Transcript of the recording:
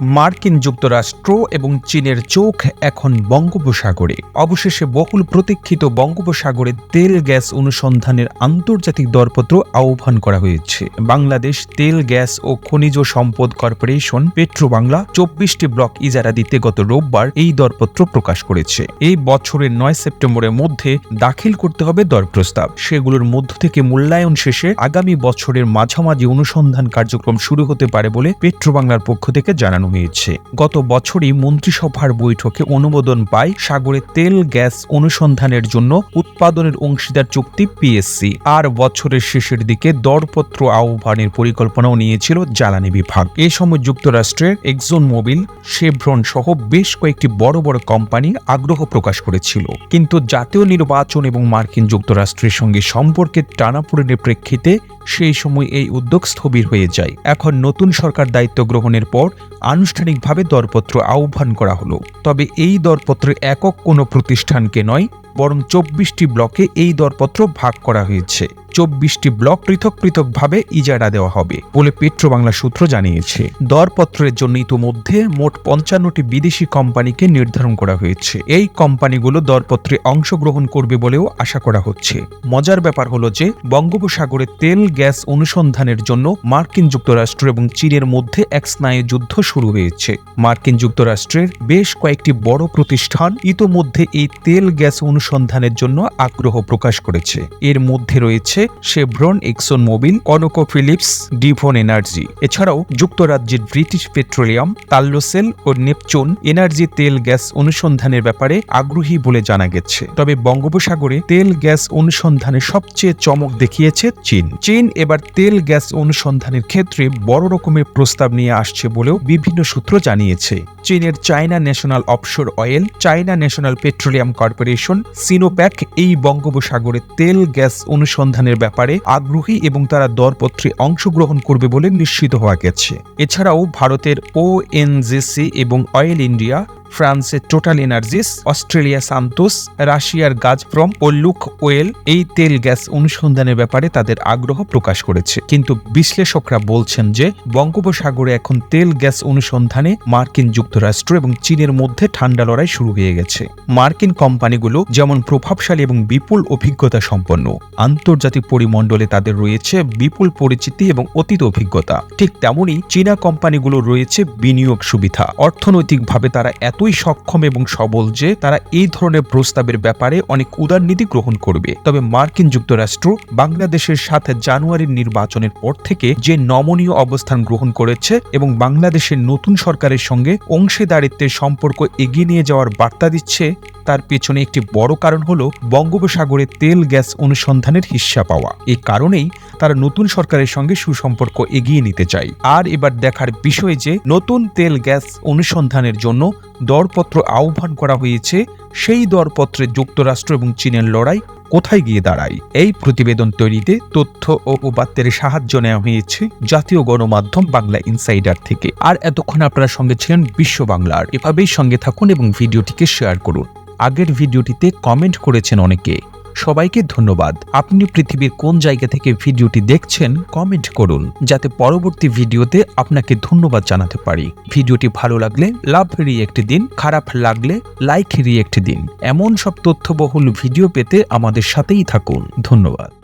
মার্কিন যুক্তরাষ্ট্র এবং চীনের চোখ এখন বঙ্গোপসাগরে। অবশেষে বহুল প্রতীক্ষিত বঙ্গোপসাগরে তেল গ্যাস অনুসন্ধানের আন্তর্জাতিক দরপত্র আহ্বান করা হয়েছে। বাংলাদেশ তেল গ্যাস ও খনিজ সম্পদ কর্পোরেশন পেট্রো বাংলা চব্বিশটি ব্লক ইজারা দিতে গত রোববার এই দরপত্র প্রকাশ করেছে। এই বছরের নয় সেপ্টেম্বরের মধ্যে দাখিল করতে হবে দর প্রস্তাব। সেগুলোর মধ্য থেকে মূল্যায়ন শেষে আগামী বছরের মাঝামাঝি অনুসন্ধান কার্যক্রম শুরু হতে পারে বলে পেট্রো বাংলার পক্ষ থেকে জানানো হয়েছে। গত বছরই মন্ত্রিসভার বৈঠকে অনুমোদন পায় সাগরে তেল, গ্যাস অনুসন্ধানের জন্য উৎপাদনের অংশীদার চুক্তি পিএসসি। আর বছরের শেষের দিকে দরপত্র আহ্বানের পরিকল্পনাও নিয়েছিল জ্বালানি বিভাগ। এ সময় যুক্তরাষ্ট্রের এক্সন মোবিল শেভ্রন সহ বেশ কয়েকটি বড় বড় কোম্পানি আগ্রহ প্রকাশ করেছিল। কিন্তু জাতীয় নির্বাচন এবং মার্কিন যুক্তরাষ্ট্রের সঙ্গে সম্পর্কের টানাপোড়েনের প্রেক্ষিতে সেই সময় এই উদ্যোগ স্থবির হয়ে যায়। এখন নতুন সরকার দায়িত্ব গ্রহণের পর আনুষ্ঠানিকভাবে দরপত্র আহ্বান করা হলো। তবে এই দরপত্রে একক কোনো প্রতিষ্ঠানকে নয়, বরং চব্বিশটি ব্লকে এই দরপত্র ভাগ করা হয়েছে। চব্বিশটি ব্লক পৃথক পৃথকভাবে ইজারা দেওয়া হবে বলে পেট্রো বাংলা সূত্র জানিয়েছে। দরপত্রের জন্য ইতোমধ্যে মোট পঞ্চান্নটি বিদেশি কোম্পানিকে নির্ধারণ করা হয়েছে। এই কোম্পানিগুলো দরপত্রে অংশগ্রহণ করবে বলেও আশা করা হচ্ছে। মজার ব্যাপার হলো যে, বঙ্গোপসাগরে তেল, গ্যাস অনুসন্ধানের জন্য মার্কিন যুক্তরাষ্ট্র এবং চীনের মধ্যে এক স্নায়ু যুদ্ধ শুরু হয়েছে। মার্কিন যুক্তরাষ্ট্রের বেশ কয়েকটি বড় প্রতিষ্ঠান ইতোমধ্যে এই তেল, গ্যাস অনুসন্ধানের জন্য আগ্রহ প্রকাশ করেছে। এর মধ্যে রয়েছে Chevron, Exxon Mobil ConocoPhillips, Devon Energy. এছাড়াও যুক্তরাজ্যের ব্রিটিশ পেট্রোলিয়াম, তাল্লোসেল ও নেপচুন এনার্জি তেল গ্যাস অনুসন্ধানের ব্যাপারে আগ্রহী বলে জানা গেছে। তবে বঙ্গোপসাগরে তেল গ্যাস অনুসন্ধানে সবচেয়ে চমক দেখিয়েছে চীন। চীন এবার তেল গ্যাস অনুসন্ধানের ক্ষেত্রে বড় রকমের প্রস্তাব নিয়ে আসছে বলেও বিভিন্ন সূত্র জানিয়েছে। চীনের China National Offshore Oil, China National Petroleum Corporation, Sinopec এই বঙ্গোপসাগরে তেল গ্যাস অনুসন্ধানের ব্যাপারে আগ্রহী এবং তারা দরপত্রে অংশগ্রহণ করবে বলে নিশ্চিত হওয়া গেছে। এছাড়াও ভারতের ওএনজিসি এবং অয়েল ইন্ডিয়া ফ্রান্সের টোটাল এনার্জিস অস্ট্রেলিয়া সান্তোস রাশিয়ার গাজপ্রম ও লুক ওয়েল এই তেল গ্যাস অনুসন্ধানের ব্যাপারে তাদের আগ্রহ প্রকাশ করেছে। কিন্তু বিশ্লেষকরা বলছেন যে, বঙ্গোপসাগরে এখন তেল গ্যাস অনুসন্ধানে মার্কিন যুক্তরাষ্ট্র এবং চীনের মধ্যে ঠান্ডা লড়াই শুরু হয়ে গেছে। মার্কিন কোম্পানিগুলো যেমন প্রভাবশালী এবং বিপুল অভিজ্ঞতা সম্পন্ন, আন্তর্জাতিক পরিমণ্ডলে তাদের রয়েছে বিপুল পরিচিতি এবং অতীত অভিজ্ঞতা। ঠিক তেমনই চীনা কোম্পানিগুলো রয়েছে বিনিয়োগ সুবিধা। অর্থনৈতিকভাবে তারা এতই সক্ষম এবং সবল যে, তারা এই ধরনের প্রস্তাবের ব্যাপারে অনেক উদার নীতি গ্রহণ করবে। তবে মার্কিন যুক্তরাষ্ট্র বাংলাদেশের সাথে জানুয়ারির নির্বাচনের পর থেকে যে নমনীয় অবস্থান গ্রহণ করেছে এবং বাংলাদেশের নতুন সরকারের সঙ্গে অংশীদারিত্বের সম্পর্ক এগিয়ে নিয়ে যাওয়ার বার্তা দিচ্ছে তার পেছনে একটি বড় কারণ হল বঙ্গোপসাগরে তেল গ্যাস অনুসন্ধানের হিস্সা পাওয়া। এ কারণেই তারা নতুন সরকারের সঙ্গে সুসম্পর্ক এগিয়ে নিতে চায়। আর এবার দেখার বিষয় যে নতুন তেল গ্যাস অনুসন্ধানের জন্য দরপত্র আহ্বান করা হয়েছে, সেই দরপত্রে যুক্তরাষ্ট্র এবং চীনের লড়াই কোথায় গিয়ে দাঁড়ায়? এই প্রতিবেদন তৈরিতে তথ্য ও উপাত্তের সাহায্য নেওয়া হয়েছে জাতীয় গণমাধ্যম বাংলা ইনসাইডার থেকে। আর এতক্ষণ আপনারা সঙ্গে ছিলেন বিশ্ব বাংলার। এভাবেই সঙ্গে থাকুন এবং ভিডিওটিকে শেয়ার করুন। আগের ভিডিওটিতে কমেন্ট করেছেন অনেকে। সবাইকে ধন্যবাদ। আপনি পৃথিবীর কোন জায়গা থেকে ভিডিওটি দেখছেন কমেন্ট করুন, যাতে পরবর্তী ভিডিওতে আপনাকে ধন্যবাদ জানাতে পারি। ভিডিওটি ভালো লাগলে লাভ রিয়েক্ট দিন, খারাপ লাগলে লাইক রিয়েক্ট দিন। এমন সব তথ্যবহুল ভিডিও পেতে আমাদের সাথেই থাকুন। ধন্যবাদ।